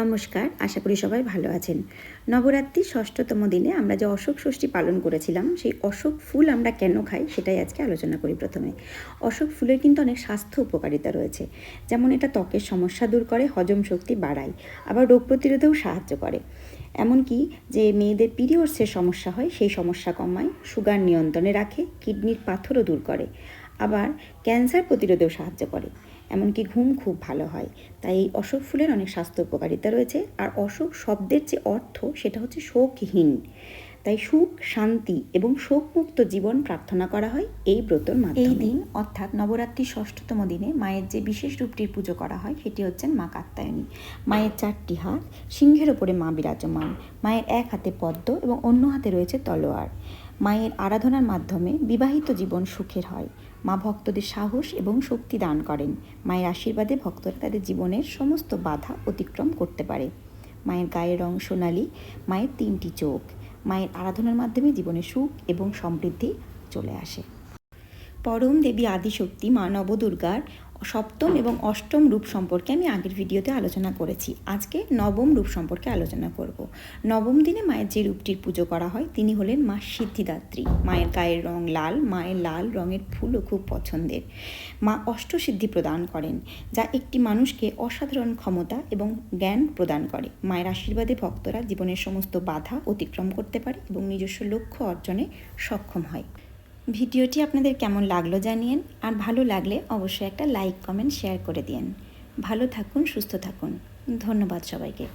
নমস্কার, আশা করি সবাই ভালো আছেন। নবরাত্রির ষষ্ঠতম দিনে আমরা যে অশোক ষষ্ঠী পালন করেছিলাম, সেই অশোক ফুল আমরা কেন খাই সেটাই আজকে আলোচনা করি প্রথমে। অশোক ফুলের কিন্তু অনেক স্বাস্থ্য উপকারিতা রয়েছে। যেমন এটা ত্বকের সমস্যা দূর করে, হজম শক্তি বাড়ায়, আবার রোগ প্রতিরোধেও সাহায্য করে। এমনকি যে মেয়েদের পিরিয়ডসের সমস্যা হয়, সেই সমস্যা কমায়, সুগার নিয়ন্ত্রণে রাখে, কিডনির পাথরও দূর করে, আবার ক্যান্সার প্রতিরোধেও সাহায্য করে। এমনকি ঘুম খুব ভালো হয়। তাই এই অশোক ফুলের অনেক স্বাস্থ্য উপকারিতা রয়েছে। আর অশোক শব্দের যে অর্থ, সেটা হচ্ছে শোকহীন। তাই সুখ, শান্তি এবং শোকমুক্ত জীবন প্রার্থনা করা হয় এই ব্রতর মাধ্যমে। এই দিন, অর্থাৎ নবরাত্রির ষষ্ঠতম দিনে মায়ের যে বিশেষ রূপটির পুজো করা হয়, সেটি হচ্ছেন মা কাত্তায়নী মায়ের চারটি হাত, সিংহের ওপরে মা বিরাজমান, মায়ের এক হাতে পদ্ম এবং অন্য হাতে রয়েছে তলোয়ার। মায়ের আরাধনার মাধ্যমে বিবাহিত জীবন সুখের হয়। মা ভক্তদের সাহস এবং শক্তি দান করেন। মায়ের আশীর্বাদে ভক্তরা তাদের জীবনের সমস্ত বাধা অতিক্রম করতে পারে। মায়ের গায়ের রং সোনালি, মায়ের তিনটি চোখ। মায়ের আরাধনার মাধ্যমে জীবনে সুখ এবং সমৃদ্ধি চলে আসে। পরম দেবী আদিশক্তি মা নবদুর্গার সপ্তম এবং অষ্টম রূপ সম্পর্কে আমি আগের ভিডিওতে আলোচনা করেছি। আজকে নবম রূপ সম্পর্কে আলোচনা করব। নবম দিনে মায়ের যে রূপটির পুজো করা হয়, তিনি হলেন মা সিদ্ধিদাত্রী। মায়ের গায়ের রং লাল, মায়ের লাল রঙের ফুলও খুব পছন্দের। মা অষ্টসিদ্ধি প্রদান করেন, যা একটি মানুষকে অসাধারণ ক্ষমতা এবং জ্ঞান প্রদান করে। মায়ের আশীর্বাদে ভক্তরা জীবনের সমস্ত বাধা অতিক্রম করতে পারে এবং নিজস্ব লক্ষ্য অর্জনে সক্ষম হয়। ভিডিওটি আপনাদের কেমন লাগল জানিয়েন, আর ভালো লাগলে অবশ্যই একটা লাইক, কমেন্ট, শেয়ার করে দিন ভালো থাকুন, সুস্থ থাকুন। ধন্যবাদ সবাইকে।